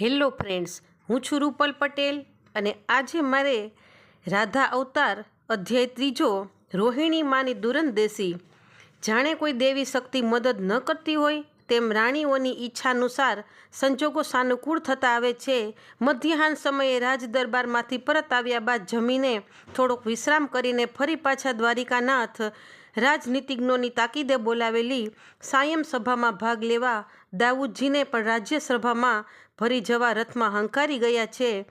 Hello friends, હું છું રૂપલ પટેલ અને આજે મારે રાધા અવતાર અધ્યાય ત્રીજો, રોહિણી માની દુરંદેશી. જાણે કોઈ દેવી શક્તિ મદદ ન કરતી હોય, તેમ રાણીઓની ઈચ્છાનુસાર સંજોગો સાનુકૂળ થતા આવે છે. મધ્યાહન સમયે રાજ દરબારમાંથી પરત આવ્યા બાદ જમીને થોડોક વિશ્રામ કરીને ફરી પાછા દ્વારિકાનાથ રાજનીતિજ્ઞોની તાકીદે બોલાવેલી સાયમ સભામાં ભાગ લેવા દાઉદજીને પણ રાજ્યસભામાં ભરી જવા રથમાં હંકારી ગયા છે.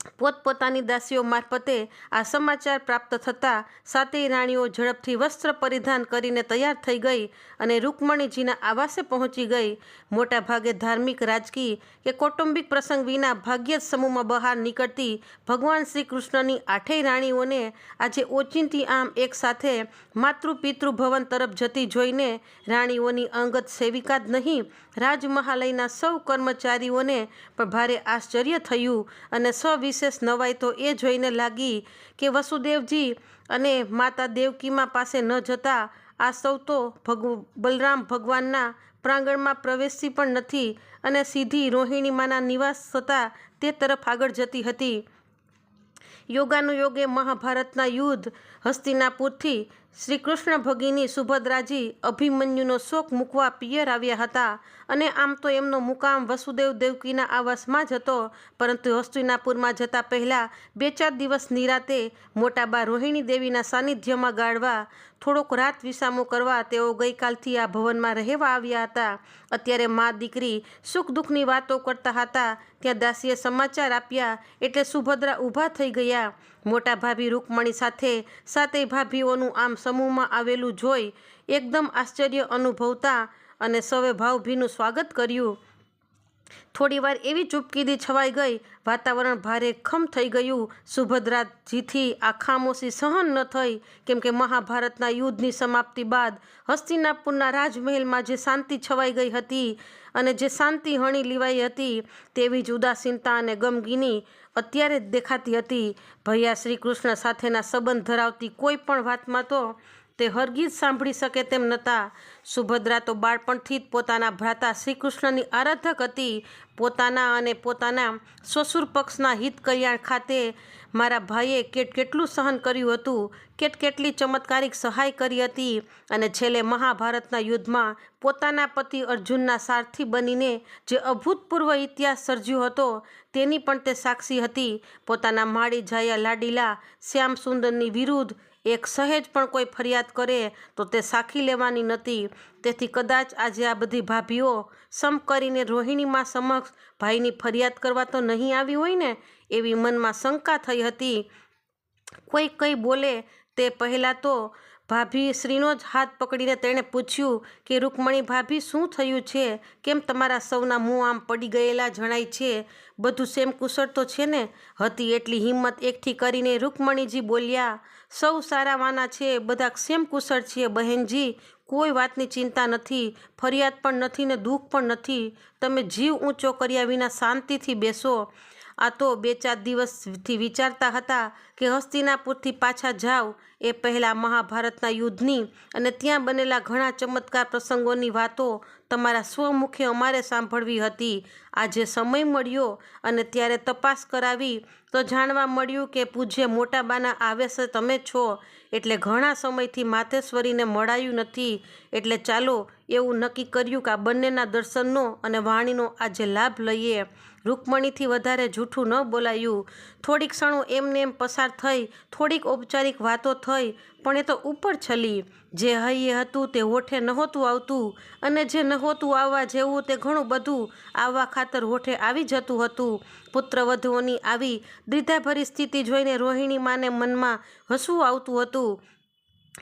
પોતપોતાની દાસીઓ મારફતે આ સમાચાર પ્રાપ્ત થતાં સાતેય રાણીઓ ઝડપથી વસ્ત્ર પરિધાન કરીને તૈયાર થઈ ગઈ અને રૂકમણીજીના આવાસે પહોંચી ગઈ. મોટા ભાગે ધાર્મિક, રાજકીય કે કૌટુંબિક પ્રસંગ વિના ભાગ્ય જ સમૂહમાં બહાર નીકળતી ભગવાન શ્રી કૃષ્ણની આઠેય રાણીઓને આજે ઓચિંતી આમ એક સાથે માતૃ પિતૃ ભવન તરફ જતી જોઈને રાણીઓની અંગત સેવિકા જ નહીં, રાજમહાલયના સૌ કર્મચારીઓને પણ ભારે આશ્ચર્ય થયું અને સવિશેષ નવાઈ તો એ જોઈને લાગી કે વસુદેવજી અને માતા દેવકીમાં પાસે ન જતા આ સૌ તો ભગ બલરામ ભગવાનના પ્રાંગણમાં પ્રવેશતી પણ નથી અને સીધી રોહિણીમાના નિવાસ થતા તે તરફ આગળ જતી હતી. યોગાનુયોગે મહાભારતના યુદ્ધ, હસ્તિનાપુરથી શ્રી કૃષ્ણ ભગીની સુભદ્રાજી અભિમન્યુનો શોક મૂકવા પિયર આવ્યા હતા અને આમ તો એમનો મુકામ વસુદેવ દેવકીના આવાસમાં જ હતો, પરંતુ હસ્તિનાપુરમાં જતા પહેલાં બે ચાર દિવસ નિરાતે મોટાબા રોહિણી દેવીના સાનિધ્યમાં ગાળવા થોડોક રાત વિસામો કરવા તેઓ ગઈકાલથી આ ભવનમાં રહેવા આવ્યા હતા. અત્યારે મા દીકરી સુખ દુઃખની વાતો કરતા હતા, ત્યાં દાસીએ સમાચાર આપ્યા એટલે સુભદ્રા ઊભા થઈ ગયા. મોટા ભાભી રૂકમણી સાથે સાતેય ભાભીઓનું આમ સમૂહમાં આવેલું જોઈ એકદમ આશ્ચર્ય અનુભવતા અને સૌએ ભાવભીનું સ્વાગત કર્યું. થોડીવાર એવી ચૂપકીદી છવાઈ ગઈ, વાતાવરણ ભારે ખમ થઈ ગયું. સુભદ્રાજીથી આ ખામોશી સહન ન થઈ, કેમ કે મહાભારતના યુદ્ધની સમાપ્તિ બાદ હસ્તિનાપુરના રાજમહેલમાં જે શાંતિ છવાઈ ગઈ હતી અને જે શાંતિ હણી લીવાઈ હતી તેવી જ ઉદાસીનતા અને ગમગીની અત્યારે જ દેખાતી હતી ભૈયા શ્રી કૃષ્ણ સાથેના સંબંધ ધરાવતી કોઈ પણ વાતમાં તો તે હરગીજ સાંભળી શકે તેમ નહોતા સુભદ્રા તો બાળપણથી જ પોતાના ભ્રાતા શ્રીકૃષ્ણની આરાધક હતી. પોતાના અને પોતાના સસુર પક્ષના હિત કલ્યાણ ખાતે મારા ભાઈએ કેટ કેટલું સહન કર્યું હતું, કેટ કેટલી ચમત્કારિક સહાય કરી હતી અને છેલ્લે મહાભારતના યુદ્ધમાં પોતાના પતિ અર્જુનના સારથી બનીને જે અભૂતપૂર્વ ઇતિહાસ સર્જ્યો હતો તેની પણ તે સાક્ષી હતી. પોતાના માળી જાયા લાડીલા શ્યામ સુંદરની વિરુદ્ધ એક સહેજ પણ કોઈ ફરિયાદ કરે તો તે સાખી લેવાની નથી. તેથી કદાચ આજે આ બધી ભાભીઓ સમ કરીને રોહિણીમાં સમક્ષ ભાઈની ફરિયાદ કરવા તો નહીં આવી હોય ને એવી મનમાં શંકા થઈ હતી. કોઈ કંઈ બોલે તે પહેલાં તો ભાભી શ્રીનો જ હાથ પકડીને તેણે પૂછ્યું કે, રૂકમણી ભાભી, શું થયું છે? કેમ તમારા સૌના મોં આમ પડી ગયેલા જણાય છે? બધું સેમ કુશળ તો છે ને હતી એટલી હિંમત એકઠી કરીને રૂકમણીજી બોલ્યા, સૌ સારાવાના છે બધા સેમ કુશળ છે, બહેનજી. કોઈ વાતની ચિંતા નથી, ફરિયાદ પણ નથી ને દુઃખ પણ નથી. તમે જીવ ઊંચો કર્યા વિના શાંતિથી બેસો. આ તો બે ચાર દિવસથી વિચારતા હતા કે હસ્તિનાપુરથી પાછા જાઓ એ પહેલાં મહાભારતના યુદ્ધની અને ત્યાં બનેલા ઘણા ચમત્કાર પ્રસંગોની વાતો તમારા સ્વમુખે અમારે સાંભળવી હતી. આજે સમય મળ્યો અને ત્યારે તપાસ કરાવી તો જાણવા મળ્યું કે પૂજ્ય મોટાબાના આવેશે તમે છો એટલે ઘણા સમયથી માતેશ્વરીને મળાયું નથી. એટલે ચાલો એવું નક્કી કર્યું કે આ બંનેના દર્શનનો અને વાણીનો આજે લાભ લઈએ. રૂકમણીથી વધારે જૂઠું ન બોલાયું. થોડીક ક્ષણો એમને એમ પસાર થઈ, થોડીક ઔપચારિક વાતો થઈ, પણ એ તો ઉપર છલી. જે હૈયે હતું તે હોઠે નહોતું આવતું અને જે નહોતું આવવા જેવું તે ઘણું બધું આવવા ખાતર હોઠે આવી જતું હતું. પુત્રવધુઓની આવી દ્વિધાભરી સ્થિતિ જોઈને રોહિણી માને મનમાં હસવું આવતું હતું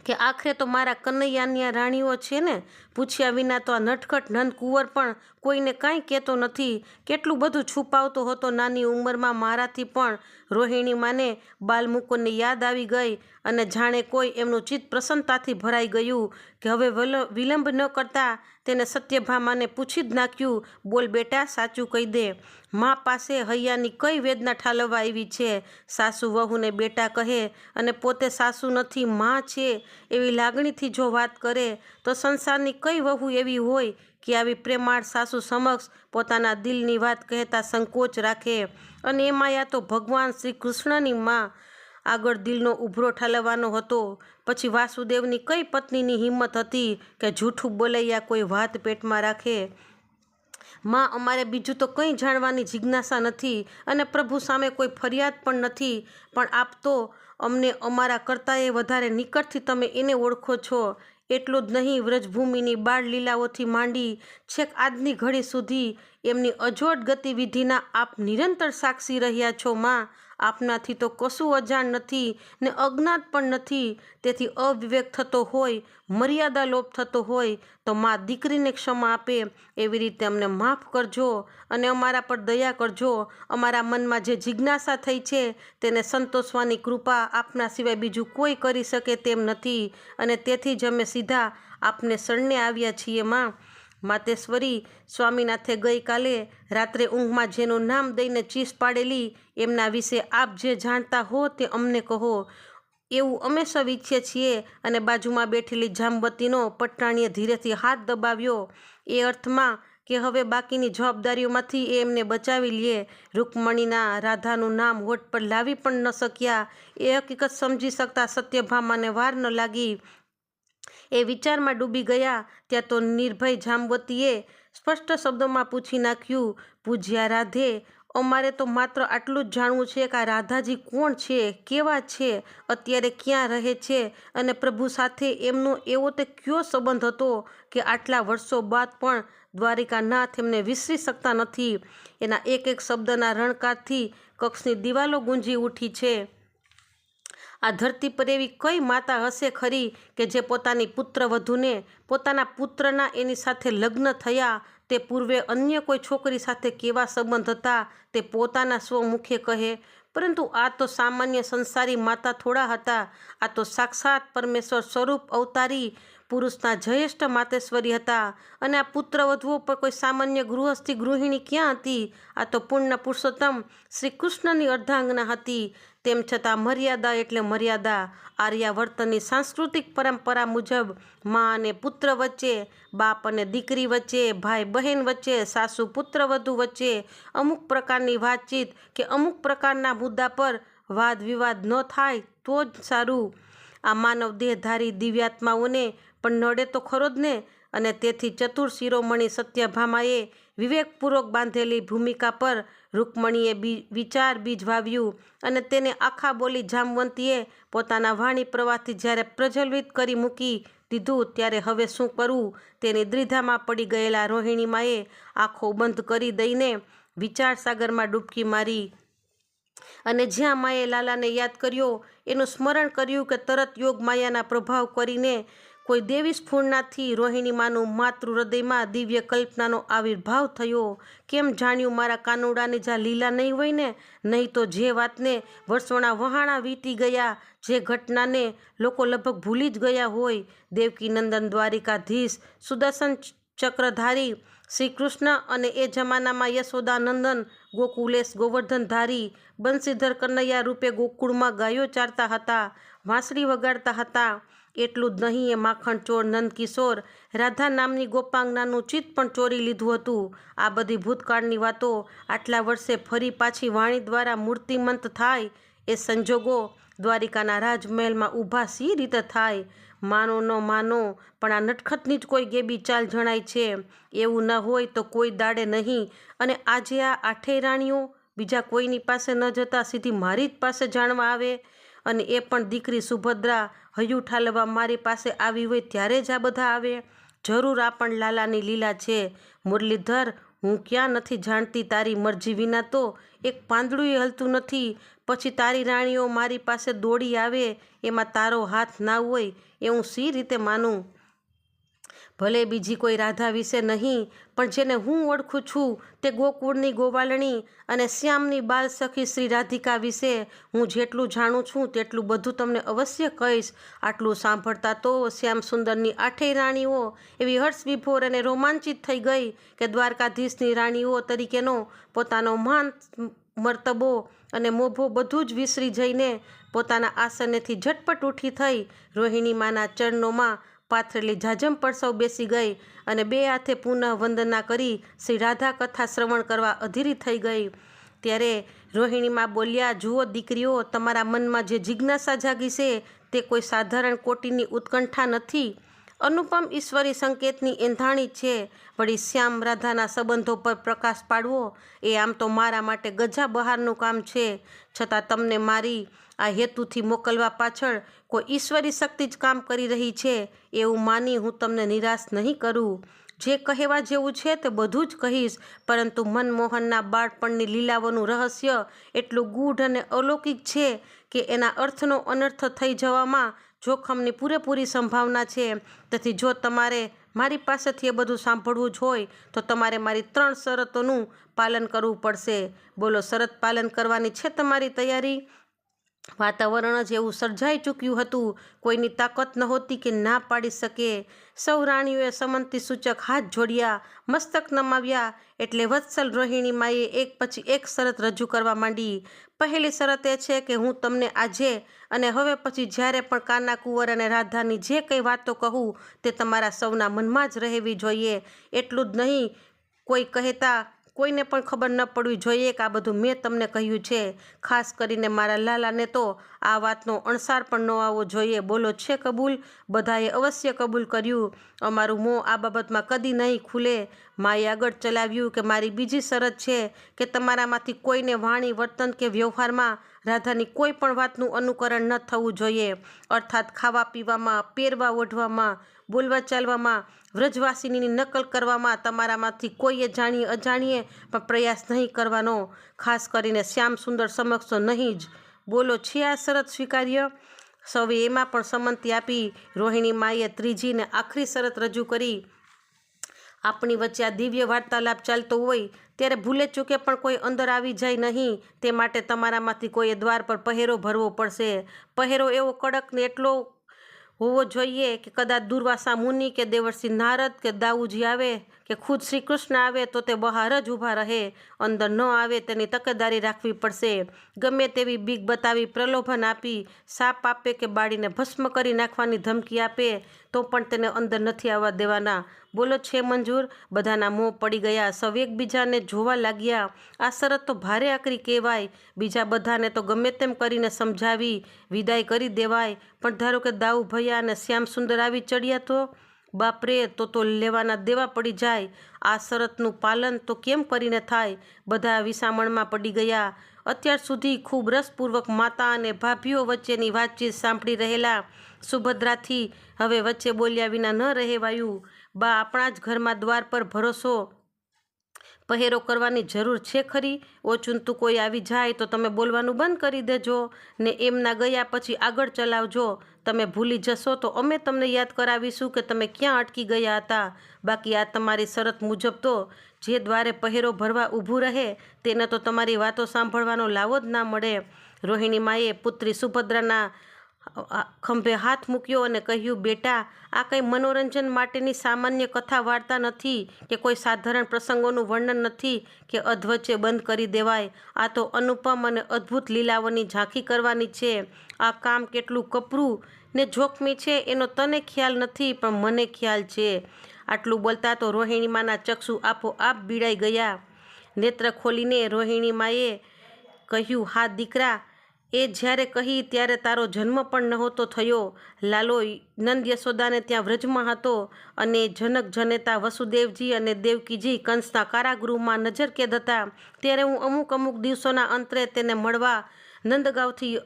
કે આખરે તો મારા કનૈયાની રાણીઓ છે ને? પૂછ્યા વિના તો આ નટખટ નંદ કુંવર પણ કોઈને કાંઈ કહેતો નથી. કેટલું બધું છુપાવતો હતો નાની ઉંમરમાં મારાથી પણ. રોહિણી માને બાલમુકુંદની યાદ આવી ગઈ અને જાણે કોઈ એમનું ચિત્ત પ્રસન્નતાથી ભરાઈ ગયું કે હવે વિલંબ ન કરતા તેને સત્યભામાને પૂછી જ નાખ્યું, બોલ બેટા, સાચું કહી દે. મા પાસે હૈયાની કઈ વેદના ઠાલવવા આવી છે? સાસુ વહુને બેટા કહે અને પોતે સાસુ નથી, મા છે એવી લાગણીથી જો વાત કરે તો સંસારની કઈ વહુ એવી હોય કે આવી પ્રેમાળ સાસુ સમક્ષ પોતાના દિલની વાત કહેતા સંકોચ રાખે. અને એમાં યા તો ભગવાન શ્રી કૃષ્ણની માં આગળ દિલનો ઉભરો ઠાલવવાનો હતો. પછી વાસુદેવની કઈ પત્નીની હિંમત હતી કે જૂઠું બોલૈયા કોઈ વાત પેટમાં રાખે? માં અમારે બીજું તો કંઈ જાણવાની જિજ્ઞાસા નથી અને પ્રભુ સામે કોઈ ફરિયાદ પણ નથી. પણ આપ તો અમને અમારા કરતાં એ વધારે નિકટથી તમે એને ઓળખો છો. એટલું જ નહીં, વ્રજભૂમિની બાળ લીલાઓથી માંડી છેક આજની ઘડી સુધી એમની અજોડ ગતિવિધિના આપ નિરંતર સાક્ષી રહ્યા છો, માં. આપનાથી તો કશું અજાણ નથી ને અજ્ઞાત પણ નથી. તેથી અવિવેક થતો હોય, મર્યાદા લોપ થતો હોય, તો મા દીકરીને ક્ષમા આપે. એવી રીતે અમને માફ કરજો અને અમારા પર દયા કરજો. અમારા મનમાં જે જિજ્ઞાસા થઈ છે, તેને સંતોષવાની કૃપા આપના સિવાય બીજું કોઈ કરી શકે તેમ નથી. અને તેથી જ અમે સીધા આપને શરણે આવ્યા છીએ માં. માતેશ્વરી સ્વામીનાથે ગઈકાલે રાત્રે ઊંઘમાં જેનું નામ દઈને ચીસ પાડેલી, એમના વિશે આપ જે જાણતા હો તે અમને કહો. એવું અમે સૌ ઈચ્છીએ છીએ અને બાજુમાં બેઠેલી જામવતીનો પટ્ટાણીએ ધીરેથી હાથ દબાવ્યો. એ અર્થમાં કે હવે બાકીની જવાબદારીઓમાંથી એ એમને બચાવી લે. રૂકમણીના રાધાનું નામ હોઠ પર લાવી પણ ન શક્યા. એ હકીકત સમજી શકતા સત્યભામાને વાર ન લાગી. એ વિચારમાં ડૂબી ગયા ત્યાં તો નિર્ભય જામવતીએ સ્પષ્ટ શબ્દોમાં પૂછી નાખ્યું, પૂજ્યા રાધે, અમારે તો માત્ર આટલું જ જાણવું છે કે આ રાધાજી કોણ છે, કેવા છે, અત્યારે ક્યાં રહે છે અને પ્રભુ સાથે એમનો એવો તે કયો સંબંધ હતો કે આટલા વર્ષો બાદ પણ દ્વારિકાનાથ એમને વિસરી શકતા નથી? એના એક એક શબ્દના રણકારથી કક્ષની દિવાલો ગુંજી ઉઠી છે. આ ધરતી પર એવી કઈ માતા હશે ખરી કે જે પોતાની પુત્ર વધુને પોતાના પુત્રના એની સાથે લગ્ન થયા તે પૂર્વે અન્ય કોઈ છોકરી સાથે કેવા સંબંધ હતા તે પોતાના સ્વમુખે કહે. પરંતુ આ તો સામાન્ય સંસારી માતા થોડા હતા. આ તો સાક્ષાત પરમેશ્વર સ્વરૂપ અવતારી પુરુષના જયેષ્ઠ માતેશ્વરી હતા અને આ પુત્ર વધુઓ પર કોઈ સામાન્ય ગૃહસ્થી ગૃહિણી ક્યાં હતી? આ તો પૂર્ણ પુરુષોત્તમ શ્રી કૃષ્ણની અર્ધાંગના હતી. તેમ છતાં મર્યાદા એટલે મર્યાદા. આર્યાવર્તનની સાંસ્કૃતિક પરંપરા મુજબ મા અને પુત્ર વચ્ચે, બાપ અને દીકરી વચ્ચે, ભાઈ બહેન વચ્ચે, સાસુ પુત્ર વધુ વચ્ચે અમુક પ્રકારની વાતચીત કે અમુક પ્રકારના મુદ્દા પર વાદ વિવાદ ન થાય તો જ સારું. આ માનવ દેહધારી દિવ્યાત્માઓને પણ નડે તો ખરો જ ને અને તેથી ચતુર શિરોમણી સત્યભામાએ વિવેકપૂર્વક બાંધેલી ભૂમિકા પર રૂકમણીએ બી વિચાર બીજ વાવ્યું અને તેને આખા બોલી જામવંતીએ પોતાના વાણી પ્રવાહથી જ્યારે પ્રજ્વલિત કરી મૂકી દીધું ત્યારે હવે શું કરવું તેની દ્વિધામાં પડી ગયેલા રોહિણીમાએ આંખો બંધ કરી દઈને વિચાર સાગરમાં ડૂબકી મારી. અને જ્યાં માએ લાલાને યાદ કર્યો એનું સ્મરણ કર્યું કે તરત યોગ માયાના પ્રભાવ કરીને કોઈ દેવી સ્ફૂર્ણાથી રોહિણીમાનું માતૃ હૃદયમાં દિવ્ય કલ્પનાનો આવિર્ભાવ થયો. કેમ જાણ્યું મારા કાનુડાની જ્યાં લીલા નહીં હોય ને, નહીં તો જે વાતને વર્ષોના વહાણા વીતી ગયા, જે ઘટનાને લોકો લગભગ ભૂલી જ ગયા હોય દેવકી નંદન દ્વારિકાધીશ સુદર્શન ચક્રધારી શ્રી કૃષ્ણ અને એ જમાનામાં યશોદાનંદન, ગોકુલેશ ગોવર્ધનધારી બંસીધર કનૈયા રૂપે ગોકુળમાં ગાયો ચારતા હતા, વાંસળી વગાડતા હતા. એટલું જ નહીં, એ માખણ ચોર નંદકિશોર રાધા નામની ગોપાંગનાનું ચિત્ત પણ ચોરી લીધું હતું. આ બધી ભૂતકાળની વાતો આટલા વર્ષે ફરી પાછી વાણી દ્વારા મૂર્તિમંત થાય એ સંજોગો દ્વારિકાના રાજમહેલમાં ઊભા સી રીતે થાય. માનો ન માનો, પણ આ નટખટની જ કોઈ ગેબી ચાલ જણાય છે. એવું ન હોય તો કોઈ દાડે નહીં. અને આજે આ આઠેય રાણીઓ બીજા કોઈની પાસે ન જતા સીધી મારી જ પાસે જાણવા આવે. અને એ પણ દીકરી સુભદ્રા હયું ઠાલવા મારી પાસે આવી હોય ત્યારે જ આ બધા આવે. જરૂર આ પણ લાલાની લીલા છે. મુરલીધર હું ક્યાં નથી જાણતી તારી મરજી વિના તો એક પાંદડું હલતું નથી. પછી તારી રાણીઓ મારી પાસે દોડી આવે, એમાં તારો હાથ ના હોય, એ હું સી રીતે માનું? ભલે બીજી કોઈ રાધા વિશે નહીં, પણ જેને હું ઓળખું છું તે ગોકુળની ગોવાલણી અને શ્યામની બાલ સખી શ્રી રાધિકા વિશે હું જેટલું જાણું છું તેટલું બધું તમને અવશ્ય કહીશ. આટલું સાંભળતા તો શ્યામ સુંદરની આઠેય રાણીઓ એવી હર્ષ વિભોર અને રોમાંચિત થઈ ગઈ કે દ્વારકાધીશની રાણીઓ તરીકેનો પોતાનો માન, મર્તબો અને મોભો બધું જ વિસરી જઈને પોતાના આસનેથી ઝટપટ ઉઠી થઈ રોહિણીમાના ચરણોમાં પાથરેલી જાજમ પર બેસી ગઈ અને બે હાથે પુનઃ વંદના કરી શ્રી રાધા કથા શ્રવણ કરવા અધીરી થઈ ગઈ. ત્યારે રોહિણીમાં બોલ્યા, જુઓ દીકરીઓ, તમારા મનમાં જે જિજ્ઞાસા જાગી છે તે કોઈ સાધારણ કોટીની ઉત્કંઠા નથી. અનુપમ ઈશ્વરી સંકેતની એંધાણી છે. વળી શ્યામ રાધાના સંબંધો પર પ્રકાશ પાડવો, એ આમ તો મારા માટે ગજા બહારનું કામ છે. છતાં તમને મારી આ હેતુથી મોકલવા પાછળ કોઈ ઈશ્વરી શક્તિ જ કામ કરી રહી છે, એવું માની હું તમને નિરાશ નહીં કરું. જે કહેવા જેવું છે તે બધું જ કહીશ, પરંતુ મનમોહનના બાળપણની લીલાઓનું રહસ્ય એટલું ગૂઢ અને અલૌકિક છે કે એના અર્થનો અનર્થ થઈ જવામાં જોખમની પૂરેપૂરી સંભાવના છે. તેથી જો તમારે મારી પાસેથી એ બધું સાંભળવું જ હોય, તો તમારે મારી ત્રણ શરતોનું પાલન કરવું પડશે. બોલો, શરત પાલન કરવાની છે તમારી તૈયારી? વાતાવરણ જ એવું સર્જાઈ ચૂક્યું હતું. કોઈની તાકાત નહોતી કે ના પાડી શકે. સૌ રાણીઓએ સમંતી સૂચક હાથ જોડ્યા, મસ્તક નમાવ્યા, એટલે વત્સલ રોહિણીમાએ એક પછી એક શરત રજૂ કરવા માંડી. પહેલી શરત એ છે કે હું તમને આજે અને હવે પછી જ્યારે પણ કાના કુંવર અને રાધાની જે કંઈ વાતો કહું, તે તમારા સૌના મનમાં જ રહેવી જોઈએ. એટલું જ નહીં, કોઈ કહેતા કોઈને પણ ખબર ન પડવી જોઈએ કે આ બધું મેં તમને કહ્યું છે. ખાસ કરીને મારા લાલાને તો આ વાતનો અણસાર પણ ન આવવો જોઈએ. બોલો, છે કબૂલ? બધાએ અવશ્ય કબૂલ કર્યું. અમારું મોં આ બાબતમાં કદી નહીં ખુલે. માએ આગળ ચલાવ્યું કે મારી બીજી શરત છે કે તમારામાંથી કોઈને વાણી, વર્તન કે વ્યવહારમાં રાધાની કોઈ પણ વાતનું અનુકરણ ન થવું જોઈએ. અર્થાત ખાવા પીવામાં પહેરવા ઓઢવામાં બોલવા ચાલવામાં, વ્રજવાસિનીની નકલ કરવામાં તમારામાંથી કોઈએ જાણીએ અજાણીએ પણ પ્રયાસ નહીં કરવાનો. ખાસ કરીને શ્યામ સુંદર સમક્ષ નહીં જ. બોલો, છે આ શરત સ્વીકાર્ય? સૌએ એમાં પણ સંમતિ આપી, રોહિણી માએ ત્રીજીને આખરી શરત રજૂ કરી. આપણી વચ્ચે આ દિવ્ય વાર્તાલાપ ચાલતો હોય, ત્યારે ભૂલે ચૂકે પણ કોઈ અંદર આવી જાય નહીં. તે માટે તમારામાંથી કોઈએ દ્વાર પર પહેરો ભરવો પડશે. પહેરો એવો કડક ને એટલો હોવો જોઈએ કે કદાચ દુર્વાસા મુનિ કે દેવર્ષિ નારદ કે દાઉજી આવે કે ખુદ શ્રી કૃષ્ણ આવે તો તે બહાર જ ઊભા રહે, અંદર ન આવે તેની તકેદારી રાખવી પડશે. ગમે તેવી બીક બતાવી પ્રલોભન આપી, સાપ આપે કે બાળીને ભસ્મ કરી નાખવાની ધમકી આપે, તો પણ તેને અંદર નથી આવવા દેવાના. બોલો છે મંજૂર, બધાના મોં પડી ગયા, સૌ એકબીજાને જોવા લાગ્યા. આ શરત તો ભારે આકરી કહેવાય. બીજા બધાને તો ગમે તેમ કરીને સમજાવી, વિદાય કરી દેવાય. પણ ધારો કે દાઉ ભૈયા અને શ્યામ સુંદર આવી ચડ્યા તો? બાપરે, તો તો લેવાના દેવા પડી જાય. આ શરતનું પાલન તો કેમ કરીને થાય? બધા વિસામણમાં પડી ગયા. અત્યાર સુધી ખૂબ રસપૂર્વક માતા અને ભાભીઓ વચ્ચેની વાતચીત સાંભળી રહેલા સુભદ્રાથી હવે વચ્ચે બોલ્યા વિના ન રહેવાયું. બા, આપણા જ ઘરમાં દ્વાર પર ભરોસો પહેરો કરવાની જરૂર છે ખરી? ઓચૂંતું કોઈ આવી જાય તો તમે બોલવાનું બંધ કરી દેજો ને એમના ગયા પછી આગળ ચલાવજો. તમે ભૂલી જશો તો અમે તમને યાદ કરાવીશું કે તમે ક્યાં અટકી ગયા હતા. બાકી આ તમારી શરત મુજબ તો જે દ્વારે પહેરો ભરવા ઊભું રહે તેને તો તમારી વાતો સાંભળવાનો લાવો જ ના મળે. રોહિણી માએ પુત્રી સુભદ્રાના ખંભે હાથ મૂક્યો અને કહ્યું, બેટા, આ કંઈ મનોરંજન માટેની સામાન્ય કથા વાર્તા નથી કે કોઈ સાધારણ પ્રસંગોનું વર્ણન નથી કે અધવચ્ચે બંધ કરી દેવાય. આ તો અનુપમ અને અદ્ભુત લીલાઓની ઝાંખી કરવાની છે. આ કામ કેટલું કપરું ને જોખમી છે એનો તને ખ્યાલ નથી, પણ મને ખ્યાલ છે. આટલું બોલતા તો રોહિણીમાના ચક્ષુ આપોઆપ બીડાઈ ગયા. નેત્ર ખોલીને રોહિણીમાએ કહ્યું, હા દીકરા, એ જ્યારે કહી ત્યારે તારો જન્મ પણ નહોતો થયો. લાલો નંદ યશોદાને ત્યાં વ્રજમાં હતો અને જનક જનેતા વસુદેવજી અને દેવકીજી કંસના કારાગૃહમાં નજરકેદ હતા. ત્યારે હું અમુક અમુક દિવસોના અંતરે તેને મળવા નંદગાંવથી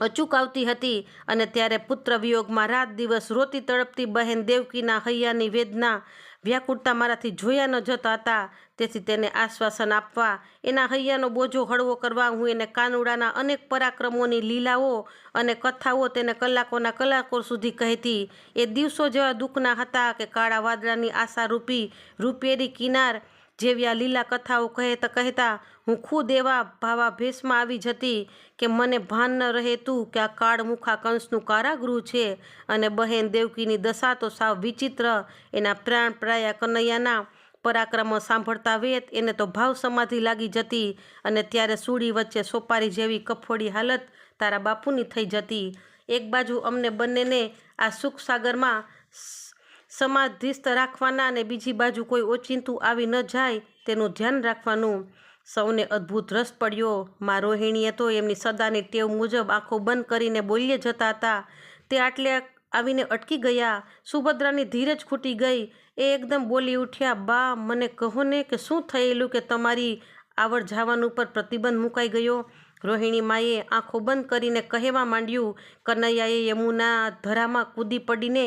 અચૂક હતી અને ત્યારે પુત્ર વિયોગમાં રાત દિવસ રોતી તડપતી બહેન દેવકીના હૈયાની વેદના વ્યાકુળતા મારાથી જોયા ન જતા હતા. તેથી તેને આશ્વાસન આપવા, એના હૈયાનો બોજો હળવો કરવા હું એને કાનુડાના અનેક પરાક્રમોની લીલાઓ અને કથાઓ તેને કલાકોના કલાકો સુધી કહેતી. એ દિવસો જેવા દુઃખના હતા કે કાળા વાદળાની આશારૂપી રૂપેરી કિનાર જેવી આ લીલા કથાઓ કહેતા કહેતા હું ખુદ એવા ભાવા ભેસમાં આવી જતી કે મને ભાન ન રહે તું કે આ કાળમુખા કંસનું કારાગૃહ છે અને બહેન દેવકીની દશા તો સાવ વિચિત્ર, એના પ્રાણ પ્રાયા કનૈયાના પરાક્રમો સાંભળતા વેત એને તો ભાવ સમાધિ લાગી જતી અને ત્યારે સૂડી વચ્ચે સોપારી જેવી કફોડી હાલત તારા બાપુની થઈ જતી. એક બાજુ અમને બંનેને આ સુખ સાગરમાં સ- સમાધિસ્થ રાખવાના અને બીજી બાજુ કોઈ ઓચિંતું આવી ન જાય તેનું ધ્યાન રાખવાનું. સૌને અદ્ભુત રસ પડ્યો. મા રોહિણીએ તો એમની સદાની ટેવ મુજબ આંખો બંધ કરીને બોલ્યે જતા હતા. તે આટલે આવીને અટકી ગયા. સુભદ્રાની ધીરજ ખૂટી ગઈ. એ એકદમ બોલી ઉઠ્યા, બા, મને કહો ને કે શું થયેલું કે તમારી આવડ જાવાનું પર પ્રતિબંધ મુકાઈ ગયો? રોહિણી માએ આંખો બંધ કરીને કહેવા માંડ્યું, કનૈયાએ યમુના ધરામાં કૂદી પડીને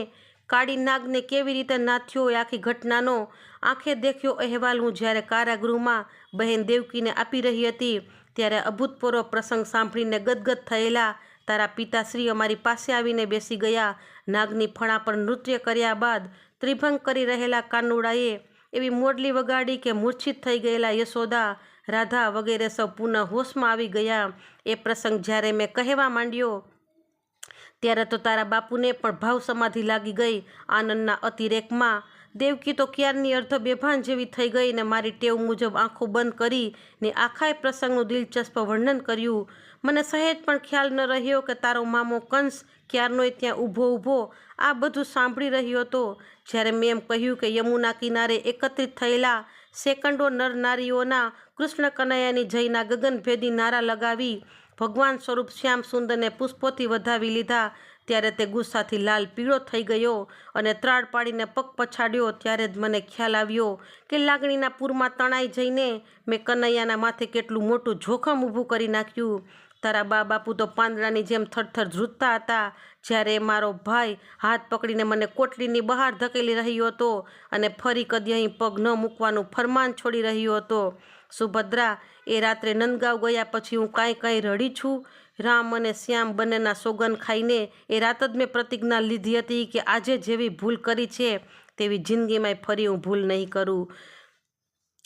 કાળી નાગને કેવી રીતે નાથ્યો એ આખી ઘટનાનો આંખે દેખ્યો અહેવાલ હું જ્યારે કારાગૃહમાં બહેન દેવકીને આપી રહી હતી, ત્યારે અભૂતપૂર્વ પ્રસંગ સાંભળીને ગદગદ થયેલા તારા પિતાશ્રી અમારી પાસે આવીને બેસી ગયા. નાગની ફણા પર નૃત્ય કર્યા બાદ ત્રિભંગ કરી રહેલા કાનુડાએ એવી મોડલી વગાડી કે મૂર્છિત થઈ ગયેલા યશોદા, રાધા વગેરે સૌ પુનઃ હોશમાં આવી ગયા. એ પ્રસંગ જ્યારે મેં કહેવા માંડ્યો ત્યારે તો તારા બાપુને પણ ભાવ સમાધિ લાગી ગઈ આનંદના અતિરેકમાં. દેવકી તો ક્યારની અર્ધ બેભાન જેવી થઈ ગઈ ને મારી ટેવ મુજબ આંખો બંધ કરી ને આખાય પ્રસંગનું દિલચસ્પ વર્ણન કર્યું. મને સહેજ પણ ખ્યાલ ન રહ્યો કે તારો મામો કંસ ક્યારનોય ત્યાં ઊભો ઊભો આ બધું સાંભળી રહ્યો હતો. જ્યારે મેં એમ કહ્યું કે યમુના કિનારે એકત્રિત થયેલા સેકન્ડો નર નારીઓના કૃષ્ણ કનૈયાની જયના ગગનભેદી નારા લગાવી ભગવાન સ્વરૂપ શ્યામ સુંદરને પુષ્પોથી વધાવી લીધા, ત્યારે તે ગુસ્સાથી લાલ પીળો થઈ ગયો અને ત્રાળ પાડીને પગ પછાડ્યો. ત્યારે જ મને ખ્યાલ આવ્યો કે લાગણીના પૂરમાં તણાઈ જઈને મેં કનૈયાના માથે કેટલું મોટું જોખમ ઊભું કરી નાખ્યું. તારા બા બાપુ તો પાંદડાની જેમ થરથર ધ્રુજતા હતા. જ્યારે મારો ભાઈ હાથ પકડીને મને કોટલીની બહાર ધકેલી રહ્યો હતો અને ફરી કદી અહીં પગ ન મૂકવાનું ફરમાન છોડી રહ્યો હતો. સુભદ્રા, એ રાત્રે નંદગાંવ ગયા પછી હું કાંઈ કાંઈ રડી છું. રામ અને શ્યામ બંનેના સોગન ખાઈને એ રાત જ મેં પ્રતિજ્ઞા લીધી હતી કે આજે જેવી ભૂલ કરી છે, તેવી જિંદગીમાં ફરી હું ભૂલ નહીં કરું.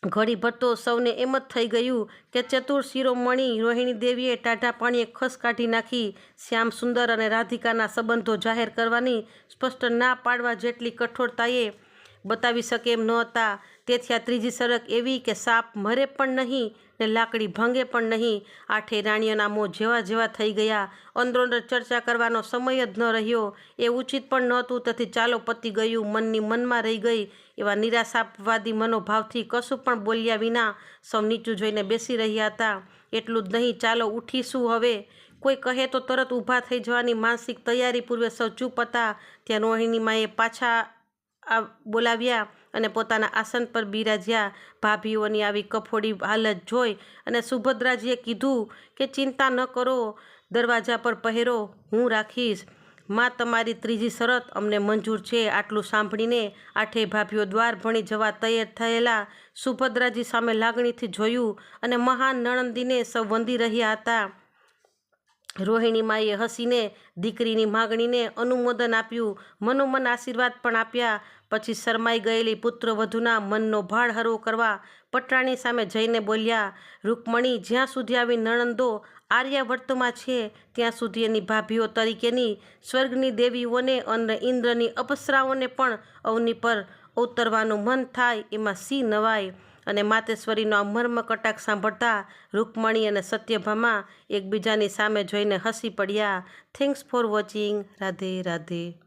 ઘડી ભટ્ટો સૌને એમ જ થઈ ગયું કે ચતુર શિરોમણી રોહિણી દેવીએ ટાઢા પાણીએ ખસ કાઢી નાખી. શ્યામ સુંદર અને રાધિકાના સંબંધો જાહેર કરવાની સ્પષ્ટ ના પાડવા જેટલી કઠોરતાએ બતાવી શકે એમ નહોતા. તેથી આ ત્રીજી શરત એવી કે સાપ મરે પણ નહીં ને લાકડી ભાંગે પણ નહીં. આઠે રાણીઓના મોં જેવા જેવા થઈ ગયા. અંદરોંદર ચર્ચા કરવાનો સમય જ ન રહ્યો. એ ઉચિત પણ નહોતું. તેથી ચાલો પતી ગયું, મનની મનમાં રહી ગઈ. એવા નિરાશાવાદી મનોભાવથી કશું પણ બોલ્યા વિના સૌ નીચું જોઈને બેસી રહ્યા હતા. એટલું જ નહીં, ચાલો ઉઠીશું હવે. કોઈ કહે તો તરત ઊભા થઈ જવાની માનસિક તૈયારી પૂર્વે સૌ ચૂપ હતા. ત્યાં રોહિણીમાં એ પાછા બોલાવ્યા. અને પોતાના આસન પર બિરાજ્યા. ભાભીઓની આવી કફોડી હાલત જોઈ અને સુભદ્રાજીએ કીધું કે, ચિંતા ન કરો, દરવાજા પર પહેરો, હું રાખીશ. માં તમારી ત્રીજી શરત અમને મંજૂર છે. આટલું સાંભળીને આઠેય ભાભીઓ દ્વાર ભણી જવા તૈયાર થયેલા સુભદ્રાજી સામે લાગણીથી જોયું અને મહાન નણંદીને સૌ વંદી રહ્યા હતા. રોહિણી માએ હસીને દીકરીની માગણીને અનુમોદન આપ્યું. મનોમન આશીર્વાદ પણ આપ્યા. પછી શરમાઈ ગયેલી પુત્રવધુના મનનો ભાળ હરવો કરવા પટરાણી સામે જઈને બોલ્યા, રૂકમણી, જ્યાં સુધી આવી નણંદો આર્યાવર્તમાં છે, ત્યાં સુધી એની ભાભીઓ તરીકેની સ્વર્ગની દેવીઓને અને ઇન્દ્રની અપસરાઓને પણ અવની પર અવતરવાનું મન થાય એમાં સી નવાય. અને માતેશ્વરીનો આ મર્મ કટાક સાંભળતા રૂકમણી અને સત્યભામા એકબીજાની સામે જોઈને હસી પડ્યા. Thanks for watching Radhe Radhe.